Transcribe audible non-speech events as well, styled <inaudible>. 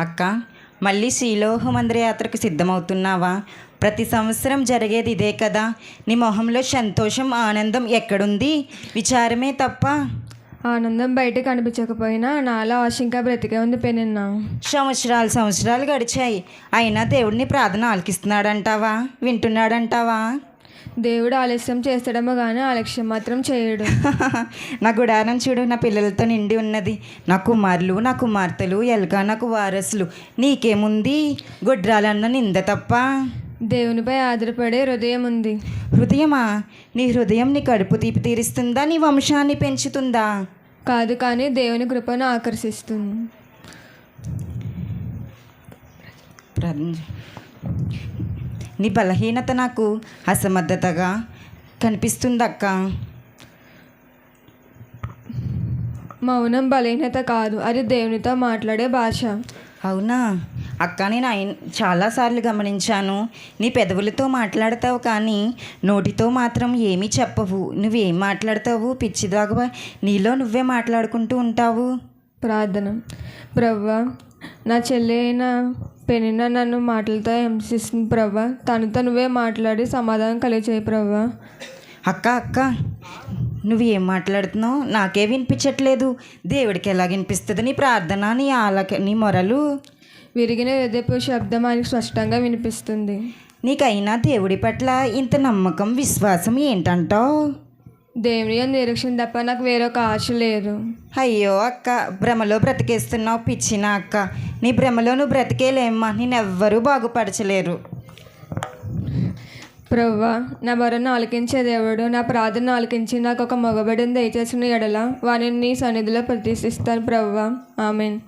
అక్క మళ్ళీ శ్రీలోహ మందిరయాత్రకు సిద్ధమవుతున్నావా? ప్రతి సంవత్సరం జరిగేది ఇదే కదా. నీ మొహంలో సంతోషం ఆనందం ఎక్కడుంది? విచారమే తప్ప. ఆనందం బయట కనిపించకపోయినా నాలో ఆశ ఇంకా బ్రతికే ఉంది పెనిన్నా. సంవత్సరాలు సంవత్సరాలు గడిచాయి. అయినా దేవుడిని ప్రార్థన ఆలకిస్తున్నాడంటావా? వింటున్నాడంటావా? దేవుడు ఆలస్యం చేస్తాడేమో కానీ ఆలస్యం మాత్రం చేయడు. <laughs> నా గుడారం చూడు నా పిల్లలతో నిండి ఉన్నది. నా కుమారులు నా కుమార్తెలు ఎల్గా నాకు వారసులు. నీకేముంది? గుడ్రాలన్న నింద తప్ప. దేవునిపై ఆధారపడే హృదయం ఉంది. హృదయమా? నీ హృదయం నీ కడుపు తీపి తీరుస్తుందా? నీ వంశాన్ని పెంచుతుందా? కాదు కానీ దేవుని కృపను ఆకర్షిస్తుంది. ప్రార్థన. నీ బలహీనత నాకు అసమర్థతగా కనిపిస్తుందక్క. మౌనం బలహీనత కాదు అది దేవునితో మాట్లాడే భాష. అవునా? అక్క నేను అయిన చాలాసార్లు గమనించాను. నీ పెదవులతో మాట్లాడతావు కానీ నోటితో మాత్రం ఏమీ చెప్పవు. నువ్వేం మాట్లాడతావు? పిచ్చిదాగా నీలో నువ్వే మాట్లాడుకుంటూ ఉంటావు. ప్రార్థన. ప్రవ్వా నా చెల్లి అయిన పెనిన నన్ను మాటలతో హింసిస్తుంది ప్రవ్వా తనతో నువ్వే మాట్లాడి సమాధానం కలిగచేయి ప్రవ్వా అక్క అక్క నువ్వు ఏం మాట్లాడుతున్నావు? నాకే వినిపించట్లేదు. దేవుడికి ఎలా వినిపిస్తుంది నీ ప్రార్థన నీ ఆలక నీ మొరలు? విరిగిన హృదయపు శబ్దం ఆయనకు స్పష్టంగా వినిపిస్తుంది. నీకైనా దేవుడి పట్ల ఇంత నమ్మకం విశ్వాసం ఏంటంటావు? దేవుని నిరీక్షణ తప్ప నాకు వేరొక ఆశ లేదు. అయ్యో అక్క భ్రమలో బ్రతికేస్తున్నావు పిచ్చిన అక్క. నీ భ్రమలో నువ్వు బ్రతికేలేమ్మా నేనెవ్వరూ బాగుపరచలేరు. ప్రవ్వా నా మరణ ఆలకించే దేవుడు నా ప్రార్థన ఆలకించి నాకు ఒక మగబడిని దయచేసిన ఎడల వారిని నీ సన్నిధిలో ప్రతిష్ఠిస్తాను ప్రవ్వా. ఆమెన్.